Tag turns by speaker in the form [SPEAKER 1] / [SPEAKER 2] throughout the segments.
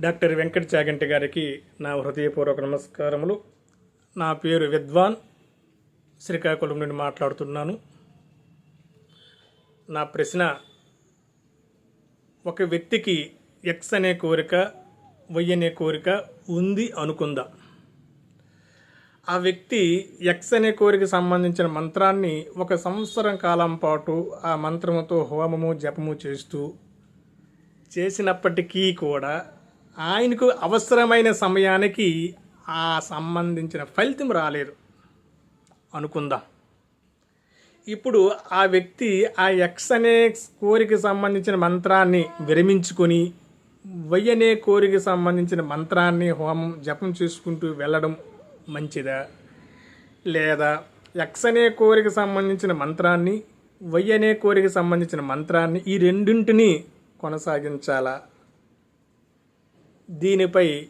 [SPEAKER 1] Doctor Venkata Chaganti గారికి నా హృదయపూర్వక నమస్కారములు. నా పేరు విద్వాన్. శ్రీకాకుళం నుండి మాట్లాడుతున్నాను. నా ప్రశ్న ఒక వ్యక్తికి ఎక్స్ అనే కోరిక వై అనే కోరిక ఉంది అనుకుందా? ఆ వ్యక్తి ఎక్స్ అనే కోరిక సంబంధించిన మంత్రాన్ని ఒక సంవత్సరం కాలం పాటు ఆ మంత్రముతో హోమము జపము చేస్తూ చేసినప్పటికీ కూడా ఆయనకు అవసరమైన సమయానికి ఆ సంబంధించిన ఫలితం రాలేదు. అనుకుందాం. ఇప్పుడు ఆ వ్యక్తి ఆ ఎక్స్ అనే కోరిక సంబంధించిన మంత్రాన్ని విరమించుకొని వై అనే కోరిక సంబంధించిన మంత్రాన్ని హోమం జపం చేసుకుంటూ వెళ్ళడం మంచిదా? లేదా ఎక్స్ అనే కోరిక సంబంధించిన మంత్రాన్ని వై అనే కోరిక సంబంధించిన మంత్రాన్ని ఈ రెండింటిని కొనసాగించాలా? దీనిపై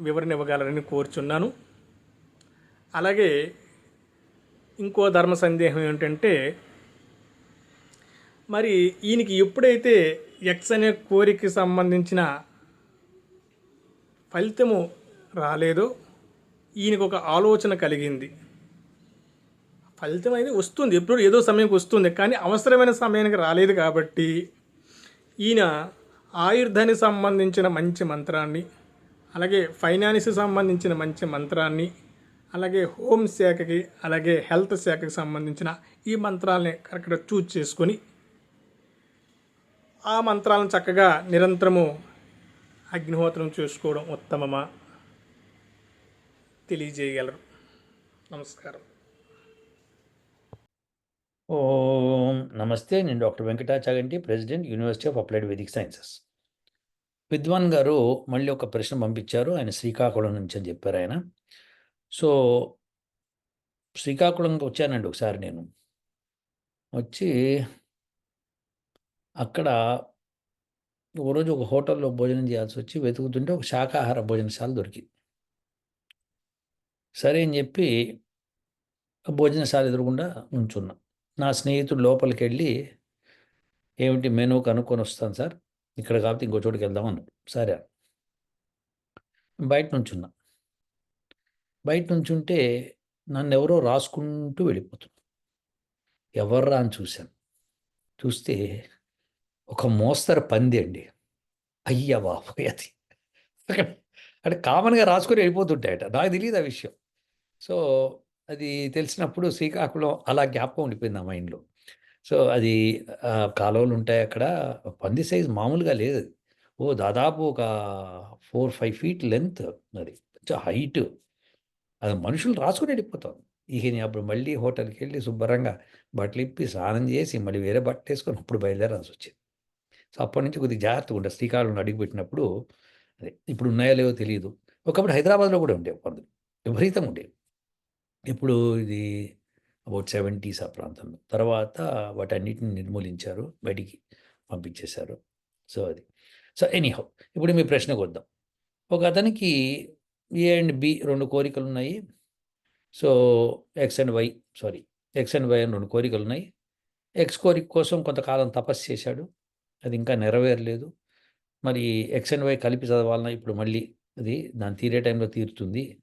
[SPEAKER 1] వివరణ ఇవ్వగలరని కోరుచున్నాను. అలాగే ఇంకో ధర్మ సందేహం ఏంటంటే మరి ఈయనకి ఎప్పుడైతే ఎక్స్ అనే కోరికకి సంబంధించిన ఫలితము రాలేదో ఈయనకు ఒక ఆలోచన కలిగింది. ఫలితం అనేది వస్తుంది. ఎప్పుడు ఏదో సమయంకి వస్తుంది కానీ అవసరమైన సమయానికి రాలేదు కాబట్టి ఈయన ఆయుర్ధని సంబంధించిన మంచి మంత్రాన్ని అలాగే ఫైనాన్స్ సంబంధించిన మంచి మంత్రాన్ని అలాగే హోమ్ శాఖకి అలాగే హెల్త్ శాఖకి సంబంధించిన ఈ మంత్రాలని కరెక్ట్గా చూజ్ చేసుకొని ఆ మంత్రాలను చక్కగా నిరంతరము అగ్నిహోత్రం చేసుకోవడం ఉత్తమమా తెలియజేయగలరు. నమస్కారం.
[SPEAKER 2] ఓం నమస్తే. నేను doctor Venkatachaganti president university of applied Vedic sciences. విద్వాన్ గారు మళ్ళీ ఒక ప్రశ్న పంపించారు. ఆయన శ్రీకాకుళం నుంచి అని చెప్పారు ఆయన. సో శ్రీకాకుళంకి వచ్చానండి ఒకసారి నేను. వచ్చి అక్కడ ఒక రోజు ఒక హోటల్లో భోజనం చేయాల్సి వచ్చి వెతుకుతుంటే ఒక శాకాహార భోజనశాల దొరికింది. సరే అని చెప్పి భోజనశాల ఎదురుకుండా ఉంచున్నా నా స్నేహితుడు లోపలికి వెళ్ళి ఏమిటి మెనూ కనుక్కొని వస్తాను సార్. ఇక్కడ కాబట్టి ఇంకో చోటుకి వెళ్దాం అన్నాడు. సరే బయట నుంచున్నా. బయట నుంచుంటే నన్ను ఎవరో రాసుకుంటూ వెళ్ళిపోతున్నా ఎవర్రా అని చూశాను. చూస్తే ఒక మోస్తరు పంది అండి. అయ్య బాబోయ్ అది. అంటే కామన్గా రాసుకొని వెళ్ళిపోతుంటాయట. నాకు తెలియదు ఆ విషయం. సో అది తెలిసినప్పుడు శ్రీకాకుళం అలా జ్ఞాపకం ఉండిపోయింది ఆ మైండ్లో. సో అది కాలువలు ఉంటాయి అక్కడ. పంది సైజ్ మామూలుగా లేదు. ఓ దాదాపు ఒక ఫోర్ ఫైవ్ ఫీట్ లెంత్ అది. హైట్. అది మనుషులు రాసుకుని వెళ్ళిపోతాం ఇక నేను అప్పుడు మళ్ళీ హోటల్కి వెళ్ళి శుభ్రంగా బట్టలు ఇప్పి స్నానం చేసి మళ్ళీ వేరే బట్టలు వేసుకొని అప్పుడు బయలుదేరాల్సి వచ్చింది. సో అప్పటి నుంచి కొద్దిగా జాగ్రత్తగా ఉండే శ్రీకాకుళంలో అడుగుపెట్టినప్పుడు అదే ఇప్పుడు ఉన్నాయో లేవో తెలియదు ఒకప్పుడు హైదరాబాద్లో కూడా ఉండేవి పందులు. విపరీతంగా ఉండేవి. ఇప్పుడు ఇది అబౌట్ సెవెంటీస్ ఆ ప్రాంతంలో తర్వాత వాటన్నిటిని నిర్మూలించారు బయటికి పంపించేశారు. సో అది. సో ఎనీహౌ ఇప్పుడు మీ ప్రశ్నకు వద్దాం. ఒక అతనికి ఏ అండ్ బి రెండు కోరికలు ఉన్నాయి so X and Y sorry X and Y అని రెండు కోరికలు ఉన్నాయి ఎక్స్ కోరిక కోసం కొంతకాలం తపస్సు చేశాడు. అది ఇంకా నెరవేరలేదు. మరి ఎక్స్ అండ్ వై కలిపి చదవాలన్నా ఇప్పుడు మళ్ళీ అది దాని తీరే టైంలో తీరుతుంది.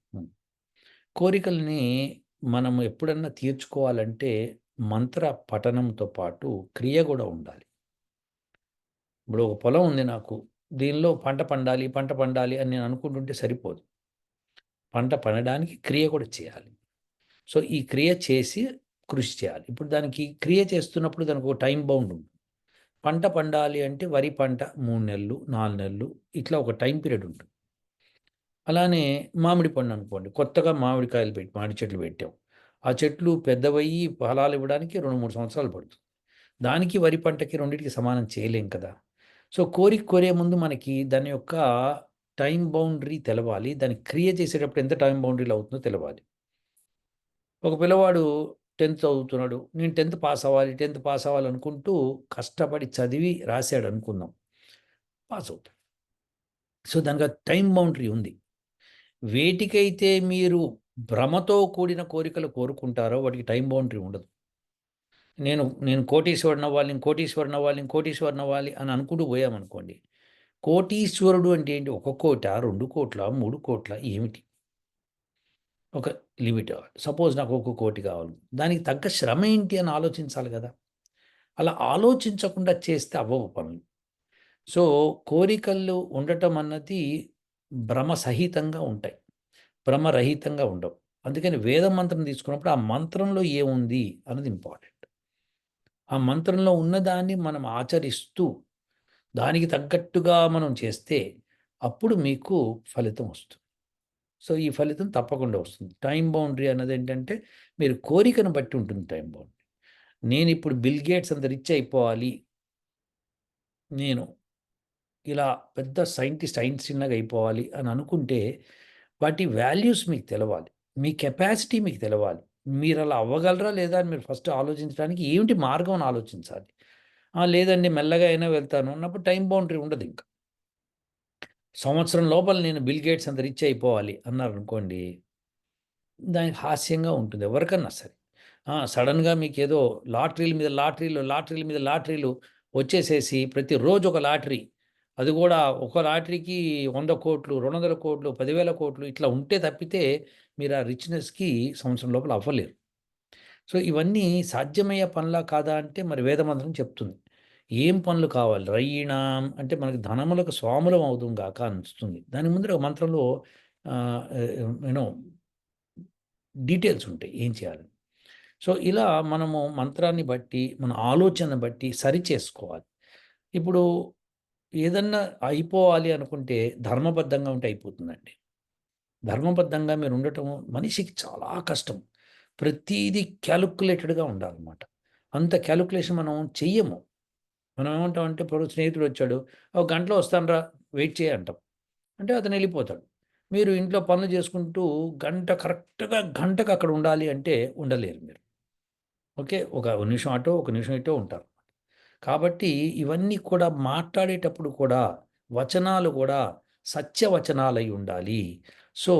[SPEAKER 2] కోరికల్ని మనం ఎప్పుడన్నా తీర్చుకోవాలంటే మంత్ర పఠనంతో పాటు క్రియ కూడా ఉండాలి. ఇప్పుడు ఒక పొలం ఉంది నాకు దీనిలో పంట పండాలి పంట పండాలి అని నేను అనుకుంటుంటే సరిపోదు. పంట పండడానికి క్రియ కూడా చేయాలి. సో ఈ క్రియ చేసి కృషి చేయాలి. ఇప్పుడు దానికి క్రియ చేస్తున్నప్పుడు దానికి ఒక టైం బౌండ్ ఉంది. పంట పండాలి అంటే వరి పంట మూడు నెలలు నాలుగు నెలలు ఇట్లా ఒక టైం పీరియడ్ ఉంటుంది. అలానే మామిడి పండు అనుకోండి కొత్తగా మామిడికాయలు పెట్టి మామిడి చెట్లు పెట్టాం. ఆ చెట్లు పెద్దవయ్యి ఫలాలు ఇవ్వడానికి రెండు మూడు సంవత్సరాలు పడుతుంది. దానికి వరి పంటకి రెండింటికి సమానం చేయలేం కదా. సో కోరిక కోరే ముందు మనకి దాని యొక్క టైం బౌండరీ తెలవాలి. దాన్ని క్రియ చేసేటప్పుడు ఎంత టైం బౌండరీలు అవుతుందో తెలవాలి. ఒక పిల్లవాడు టెన్త్ చదువుతున్నాడు. నేను టెన్త్ పాస్ అవ్వాలి టెన్త్ పాస్ అవ్వాలి అనుకుంటూ కష్టపడి చదివి రాశాడు అనుకుందాం. పాస్ అవుతాడు. సో దానికి టైం బౌండరీ ఉంది. వేటికైతే మీరు భ్రమతో కూడిన కోరికలు కోరుకుంటారో వాటికి టైం బౌండరీ ఉండదు. నేను నేను కోటీశ్వరుని అవ్వాలి నేను కోటీశ్వరుని అవ్వాలి నేను కోటీశ్వరుని అవ్వాలి అని అనుకుంటూ పోయామనుకోండి. కోటీశ్వరుడు అంటే ఏంటి? ఒక కోట రెండు కోట్ల మూడు కోట్ల ఏమిటి? ఒక లిమిట్. సపోజ్ నాకు ఒక కోటి కావాలి. దానికి తగ్గ శ్రమ ఏంటి అని ఆలోచించాలి కదా. అలా ఆలోచించకుండా చేస్తే అవ్వవు పనులు. సో కోరికలు ఉండటం అన్నది భ్రమ సహితంగా ఉంటాయి. భ్రమరహితంగా ఉండవు. అందుకని వేద మంత్రం తీసుకున్నప్పుడు ఆ మంత్రంలో ఏముంది అన్నది ఇంపార్టెంట్. ఆ మంత్రంలో ఉన్నదాన్ని మనం ఆచరిస్తూ దానికి తగ్గట్టుగా మనం చేస్తే అప్పుడు మీకు ఫలితం వస్తుంది. సో ఈ ఫలితం తప్పకుండా వస్తుంది. టైం బౌండరీ అన్నది ఏంటంటే మీరు కోరికను బట్టి ఉంటుంది టైం బౌండరీ. నేను ఇప్పుడు బిల్ గేట్స్ అంత రిచ్ అయిపోవాలి. నేను ఇలా పెద్ద సైంటిస్ట్ ఐన్స్టీన్లాగా అయిపోవాలి అని అనుకుంటే వాటి వాల్యూస్ మీకు తెలవాలి. మీ కెపాసిటీ మీకు తెలవాలి. మీరు అలా అవ్వగలరా లేదా అని మీరు ఫస్ట్ ఆలోచించడానికి ఏమిటి మార్గం అని ఆలోచించాలి. లేదండి మెల్లగా అయినా వెళ్తాను అన్నప్పుడు టైం బౌండరీ ఉండదు ఇంకా. సంవత్సరం లోపల నేను బిల్ గేట్స్ అంత రిచ్ అయిపోవాలి అన్నారు అనుకోండి దానికి హాస్యంగా ఉంటుంది ఎవరికన్నా సరే. సడన్గా మీకు ఏదో లాటరీల మీద లాటరీలు లాటరీల మీద లాటరీలు వచ్చేసేసి ప్రతిరోజు ఒక లాటరీ అది కూడా ఒక లాటరీకి వంద కోట్లు రెండు వందల కోట్లు పదివేల కోట్లు ఇట్లా ఉంటే తప్పితే మీరు ఆ రిచ్నెస్కి సంవత్సరం లోపల అవ్వలేరు. సో ఇవన్నీ సాధ్యమయ్యే పనులా కాదా అంటే మరి వేదమంత్రం చెప్తుంది. ఏం పనులు కావాలి? రయ్యిణాం అంటే మనకి ధనములకు స్వాములం అవుతుంది కాక అనిస్తుంది దాని ముందర ఒక మంత్రంలో యూనో డీటెయిల్స్ ఉంటాయి ఏం చేయాలి సో ఇలా మనము మంత్రాన్ని బట్టి మన ఆలోచన బట్టి సరి చేసుకోవాలి. ఇప్పుడు ఏదన్నా అయిపోవాలి అనుకుంటే ధర్మబద్ధంగా ఉంటే అయిపోతుందండి. ధర్మబద్ధంగా మీరు ఉండటం మనిషికి చాలా కష్టం. ప్రతీది క్యాలిక్యులేటెడ్గా ఉండాలన్నమాట. అంత క్యాలిక్యులేషన్ మనం చెయ్యము. మనం ఏమంటాం అంటే ఇప్పుడు స్నేహితుడు వచ్చాడు ఒక గంటలో వస్తానరా వెయిట్ చేయ అంటాం. అంటే అతను వెళ్ళిపోతాడు. మీరు ఇంట్లో పనులు చేసుకుంటూ గంట కరెక్ట్గా గంటకు అక్కడ ఉండాలి అంటే ఉండలేరు మీరు. ఓకే ఒక నిమిషం అటో ఒక నిమిషం ఇటో ఉంటారు. కాబట్టి ఇవన్నీ కూడా మాట్లాడేటప్పుడు కూడా వచనాలు కూడా సత్యవచనాలై ఉండాలి. సో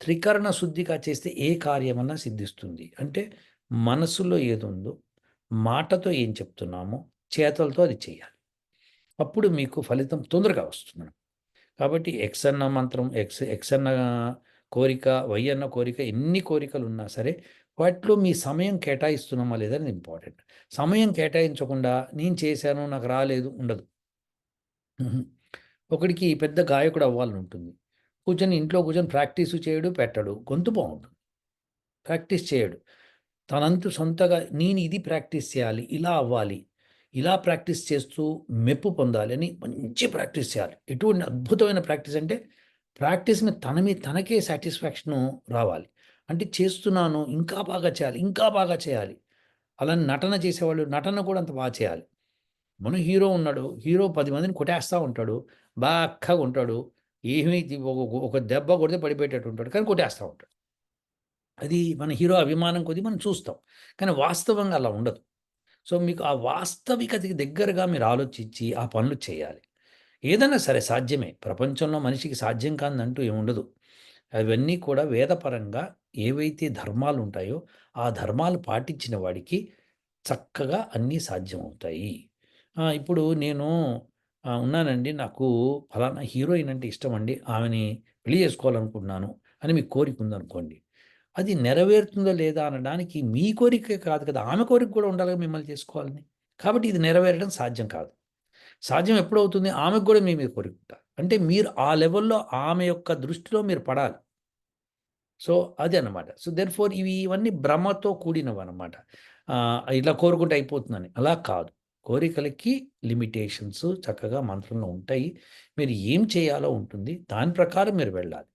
[SPEAKER 2] త్రికరణ శుద్ధిగా చేస్తే ఏ కార్యమన్నా సిద్ధిస్తుంది. అంటే మనసులో ఏది ఉందో మాటతో ఏం చెప్తున్నామో చేతలతో అది చేయాలి. అప్పుడు మీకు ఫలితం తొందరగా వస్తుంది కాబట్టి ఎక్స్ అన్న మంత్రం ఎక్స్ ఎక్స్ అన్న కోరిక వై అన్న కోరిక ఎన్ని కోరికలు ఉన్నా సరే వాటిలో మీ సమయం కేటాయిస్తున్నామా లేదా ఇంపార్టెంట్. సమయం కేటాయించకుండా నేను చేశాను నాకు రాలేదు ఉండదు. ఒకడికి పెద్ద గాయకుడు అవ్వాలని ఉంటుంది కూర్చొని ఇంట్లో కూర్చొని ప్రాక్టీసు చేయడు పెట్టడు. గొంతు బాగుంటుంది. ప్రాక్టీస్ చేయడు. తనంతు సొంతగా నేను ఇది ప్రాక్టీస్ చేయాలి ఇలా అవ్వాలి ఇలా ప్రాక్టీస్ చేస్తూ మెప్పు పొందాలి అని మంచి ప్రాక్టీస్ చేయాలి. ఎటువంటి అద్భుతమైన ప్రాక్టీస్ అంటే ప్రాక్టీస్ మీద తన మీద తనకే సాటిస్ఫాక్షన్ రావాలి. అంటే చేస్తున్నాను ఇంకా బాగా చేయాలి ఇంకా బాగా చేయాలి. అలా నటన చేసేవాళ్ళు నటన కూడా అంత బాగా చేయాలి. మన హీరో ఉన్నాడు హీరో పది మందిని కొట్టేస్తూ ఉంటాడు బాగా ఉంటాడు ఏమీ ఒక ఒక దెబ్బ కొడితే పడిపోయేటట్టు ఉంటాడు కానీ కొట్టేస్తూ ఉంటాడు. అది మన హీరో అభిమానం కొద్ది మనం చూస్తాం కానీ వాస్తవంగా అలా ఉండదు. సో మీకు ఆ వాస్తవికతకి దగ్గరగా మీరు ఆలోచించి ఆ పనులు చేయాలి. ఏదైనా సరే సాధ్యమే ప్రపంచంలో మనిషికి సాధ్యం కాదంటూ ఏముండదు. అవన్నీ కూడా వేదపరంగా ఏవైతే ధర్మాలు ఉంటాయో ఆ ధర్మాలు పాటించిన వాడికి చక్కగా అన్నీ సాధ్యమవుతాయి. ఇప్పుడు నేను ఉన్నానండి. నాకు ఫలానా హీరోయిన్ అంటే ఇష్టం అండి ఆమెని పెళ్ళి చేసుకోవాలనుకుంటున్నాను అని మీకు కోరిక ఉందనుకోండి అది నెరవేరుతుందో లేదా అనడానికి మీ కోరిక కాదు కదా. ఆమె కోరిక కూడా ఉండాలి మిమ్మల్ని చేసుకోవాలని. కాబట్టి ఇది నెరవేరడం సాధ్యం కాదు. సాధ్యం ఎప్పుడవుతుంది? ఆమెకు కూడా మీ మీద కోరిక అంటే మీరు ఆ లెవెల్లో ఆమె యొక్క దృష్టిలో మీరు పడాలి. సో అది అన్నమాట సో దెన్ ఫోర్ ఇవి ఇవన్నీ భ్రమతో కూడినవి అనమాట ఇలా కోరుకుంటే అయిపోతుందని. అలా కాదు. కోరికలకి లిమిటేషన్స్ చక్కగా మంత్రంలో ఉంటాయి. మీరు ఏం చేయాలో ఉంటుంది. దాని ప్రకారం మీరు వెళ్ళాలి.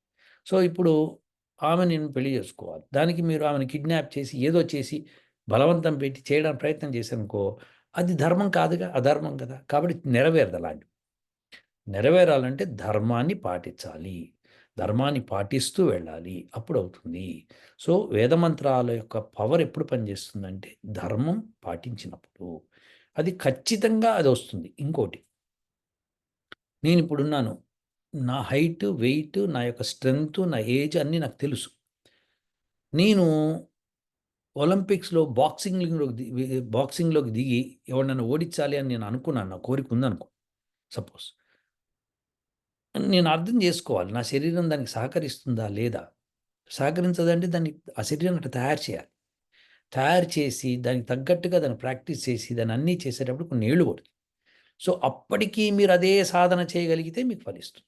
[SPEAKER 2] సో ఇప్పుడు ఆమె నేను పెళ్ళి చేసుకోవాలి. దానికి మీరు ఆమెను కిడ్నాప్ చేసి ఏదో చేసి బలవంతం పెట్టి చేయడానికి ప్రయత్నం చేశారనుకో అది ధర్మం కాదుగా? అధర్మం కదా? కాబట్టి నెరవేరదు అలాంటివి. నెరవేరాలంటే ధర్మాన్ని పాటించాలి. ధర్మాన్ని పాటిస్తూ వెళ్ళాలి. అప్పుడు అవుతుంది సో వేదమంత్రాల యొక్క పవర్ ఎప్పుడు పనిచేస్తుందంటే ధర్మం పాటించినప్పుడు. అది ఖచ్చితంగా అది వస్తుంది. ఇంకోటి నేను ఇప్పుడున్నాను. నా హైట్ వెయిట్ నా యొక్క స్ట్రెంగ్త్ నా ఏజ్ అన్నీ నాకు తెలుసు. నేను ఒలింపిక్స్లో బాక్సింగ్లోకి బాక్సింగ్లోకి దిగి ఎవరినైనా ఓడించాలి అని నేను అనుకున్నాను. నా కోరిక ఉందనుకో సపోజ్. నేను అర్థం చేసుకోవాలి. నా శరీరం దానికి సహకరిస్తుందా? లేదా? సహకరించదంటే దాన్ని ఆ శరీరం అట్లా తయారు చేయాలి. తయారు చేసి దానికి తగ్గట్టుగా దాన్ని ప్రాక్టీస్ చేసి దాన్ని అన్నీ చేసేటప్పుడు కొన్ని ఏళ్ళు పడుతుంది. సో అప్పటికీ మీరు అదే సాధన చేయగలిగితే మీకు ఫలిస్తుంది.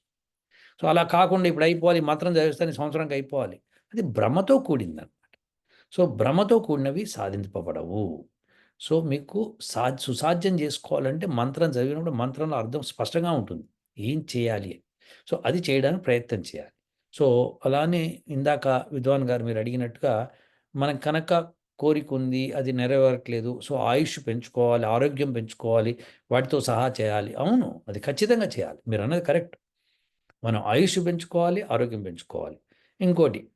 [SPEAKER 2] సో అలా కాకుండా ఇప్పుడు అయిపోవాలి మంత్రం చదివిస్తాను సంవత్సరానికి అయిపోవాలి. అది భ్రమతో కూడిందనమాట. సో భ్రమతో కూడినవి సాధింపబడవు సో మీకు సా సుసాధ్యం చేసుకోవాలంటే మంత్రం చదివినప్పుడు మంత్రంలో అర్థం స్పష్టంగా ఉంటుంది. ఏం చేయాలి అని. సో అది చేయడానికి ప్రయత్నం చేయాలి. సో అలానే ఇందాక విద్వాన్ గారు మీరు అడిగినట్టుగా మనం కనుక కోరిక ఉంది అది నెరవేరట్లేదు సో ఆయుష్ పెంచుకోవాలి ఆరోగ్యం పెంచుకోవాలి వాటితో సహా చేయాలి. అవును అది ఖచ్చితంగా చేయాలి. మీరు అన్నది కరెక్ట్. మనం ఆయుష్ పెంచుకోవాలి ఆరోగ్యం పెంచుకోవాలి. ఇంకోటి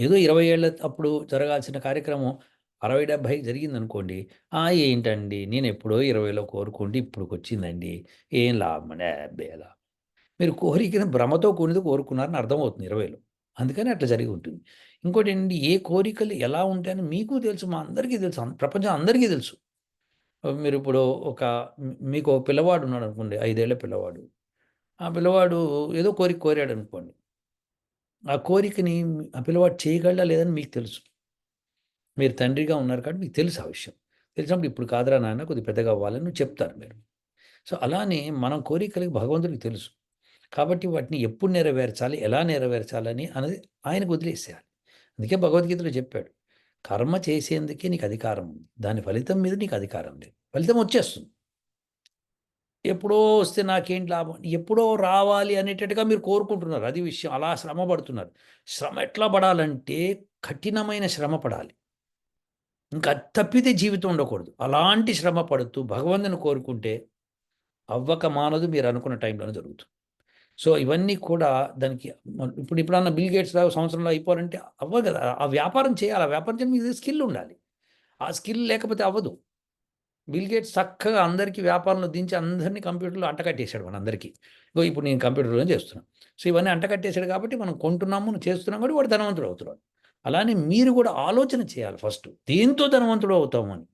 [SPEAKER 2] ఏదో ఇరవై ఏళ్ళ అప్పుడు జరగాల్సిన కార్యక్రమం అరవై డెబ్భై జరిగింది అనుకోండి ఆ ఏంటండి? నేను ఎప్పుడో ఇరవైలో కోరుకుంటే ఇప్పుడు వచ్చిందండి ఏం లాభం? అండి అబ్బే లాభం మీరు కోరికను భ్రమతో కూడినది కోరుకున్నారని అర్థమవుతుంది ఇరవైలో. అందుకని అట్లా జరిగి ఉంటుంది. ఇంకోటి ఏంటి ఏ కోరికలు ఎలా ఉంటాయని మీకు తెలుసు మా అందరికీ తెలుసు ప్రపంచం అందరికీ తెలుసు. మీరు ఇప్పుడు ఒక మీకు ఒక పిల్లవాడు ఉన్నాడు అనుకోండి ఐదేళ్ళ పిల్లవాడు. ఆ పిల్లవాడు ఏదో కోరిక కోరాడు అనుకోండి. ఆ కోరికని ఆ పిల్లవాడు చేయగలడా లేదని మీకు తెలుసు. మీరు తండ్రిగా ఉన్నారు కాబట్టి మీకు తెలుసు ఆ విషయం. తెలిసినప్పుడు ఇప్పుడు కాదురా నాన్న కొద్దిగా పెద్దగా అవ్వాలని చెప్తారు మీరు. సో అలానే మనం కోరికలకి భగవంతుడికి తెలుసు. కాబట్టి వాటిని ఎప్పుడు నెరవేర్చాలి ఎలా నెరవేర్చాలని అనేది ఆయనకు వదిలేసేయాలి. అందుకే భగవద్గీతలో చెప్పాడు కర్మ చేసేందుకే నీకు అధికారం ఉంది. దాని ఫలితం మీద నీకు అధికారం లేదు. ఫలితం వచ్చేస్తుంది. ఎప్పుడో వస్తే నాకేంటి లాభం? ఎప్పుడో రావాలి అనేటట్టుగా మీరు కోరుకుంటున్నారు. అది విషయం. అలా శ్రమ పడుతున్నారు. శ్రమ ఎట్లా పడాలంటే కఠినమైన శ్రమ పడాలి. ఇంకా తప్పితే జీవితం ఉండకూడదు. అలాంటి శ్రమ పడుతూ భగవంతుని కోరుకుంటే అవ్వక మానదు. మీరు అనుకున్న టైంలోనే జరుగుతుంది. సో ఇవన్నీ కూడా దానికి ఇప్పుడు ఇప్పుడన్నా బిల్ గేట్స్ లాగా సంవత్సరంలో అయిపోవాలంటే అవ్వదు కదా. ఆ వ్యాపారం చేయాలి. ఆ వ్యాపారం చేయడం మీద స్కిల్ ఉండాలి. ఆ స్కిల్ లేకపోతే అవ్వదు. బిల్ గేట్స్ చక్కగా అందరికీ వ్యాపారంలో దించి అందరినీ కంప్యూటర్లో అంటకట్టేశాడు మన అందరికీ. ఇగో ఇప్పుడు నేను కంప్యూటర్లో చేస్తున్నాను సో ఇవన్నీ అంటకట్టేశాడు కాబట్టి మనం కొంటున్నాము చేస్తున్నాం కాబట్టి వాడు ధనవంతుడు అవుతున్నాడు. అలానే మీరు కూడా ఆలోచన చేయాలి ఫస్ట్. దేంతో ధనవంతుడు అవుతాము అని.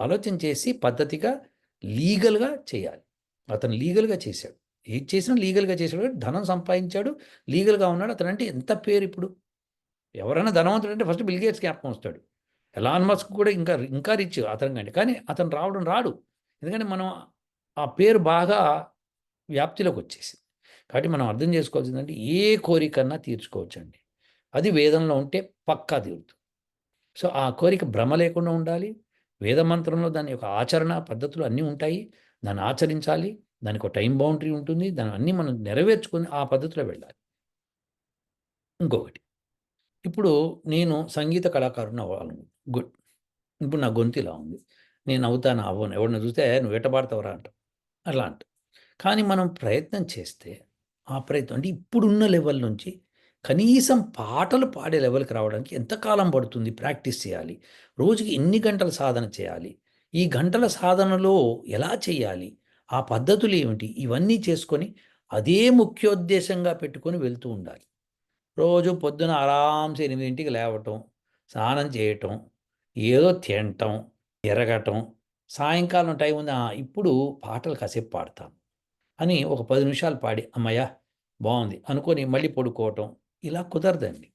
[SPEAKER 2] ఆలోచన చేసి పద్ధతిగా లీగల్గా చేయాలి. అతను లీగల్గా చేశాడు. ఏది చేసినా లీగల్గా చేశాడు ధనం సంపాదించాడు లీగల్గా ఉన్నాడు. అతనంటే ఎంత పేరు ఇప్పుడు? ఎవరైనా ధనవంతుడు అంటే ఫస్ట్ బిల్గేట్స్ జ్ఞాపకం వస్తాడు. ఎలాన్ మస్క్ కూడా ఇంకా ఇంకా రిచ్ అతను కంటే. కానీ అతను రావడం రాడు. ఎందుకంటే మనం ఆ పేరు బాగా వ్యాప్తిలోకి వచ్చేసింది. కాబట్టి మనం అర్థం చేసుకోవాల్సిందంటే ఏ కోరికన్నా తీర్చుకోవచ్చండి. అది వేదంలో ఉంటే పక్కా తీరుతుంది. సో ఆ కోరిక భ్రమ లేకుండా ఉండాలి. వేద మంత్రంలో దాని యొక్క ఆచరణ పద్ధతులు అన్నీ ఉంటాయి. దాన్ని ఆచరించాలి. దానికి ఒక టైం బౌండరీ ఉంటుంది. దాని అన్నీ మనం నెరవేర్చుకొని ఆ పద్ధతిలో వెళ్ళాలి. ఇంకొకటి. ఇప్పుడు నేను సంగీత కళాకారుని అవ్వాలను గుడ్. ఇప్పుడు నా గొంతు ఇలా ఉంది. నేను అవుతాను? అవ్వను. ఎవరిని చూస్తే నువ్వు ఎట్టబాడతావురా అంట. అలా అంట. కానీ మనం ప్రయత్నం చేస్తే ఆ ప్రయత్నం అంటే ఇప్పుడున్న లెవెల్ నుంచి కనీసం పాటలు పాడే లెవెల్కి రావడానికి ఎంతకాలం పడుతుంది? ప్రాక్టీస్ చేయాలి. రోజుకి ఎన్ని గంటల సాధన చేయాలి? ఈ గంటల సాధనలో ఎలా చేయాలి? ఆ పద్ధతులు ఏమిటి? ఇవన్నీ చేసుకొని అదే ముఖ్యోద్దేశంగా పెట్టుకొని వెళ్తూ ఉండాలి. రోజు పొద్దున ఆరాంసే ఎనిమిదింటికి లేవటం స్నానం చేయటం ఏదో తినటం తిరగటం సాయంకాలం టైం ఉంది ఇప్పుడు పాటలు కాసేపు పాడతాను అని ఒక పది నిమిషాలు పాడి అమ్మయ్య బాగుంది అనుకొని మళ్ళీ పడుకోవటం ఇలా కుదరదండి.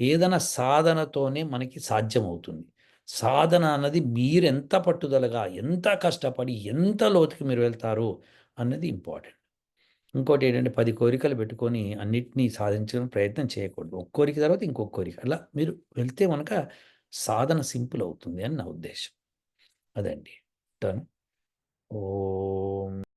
[SPEAKER 2] ఏదైనా సాధనతోనే మనకి సాధ్యమవుతుంది. సాధన అన్నది మీరు ఎంత పట్టుదలగా ఎంత కష్టపడి ఎంత లోతుకి మీరు వెళ్తారు అన్నది ఇంపార్టెంట్. ఇంకోటి ఏంటంటే పది కోరికలు పెట్టుకొని అన్నిటినీ సాధించడం ప్రయత్నం చేయకూడదు. ఒక కోరిక తర్వాత ఇంకొక కోరిక. అలా మీరు వెళ్తే మనక సాధన సింపుల్ అవుతుంది అని నా ఉద్దేశం. అదండి. టర్న్ ఓ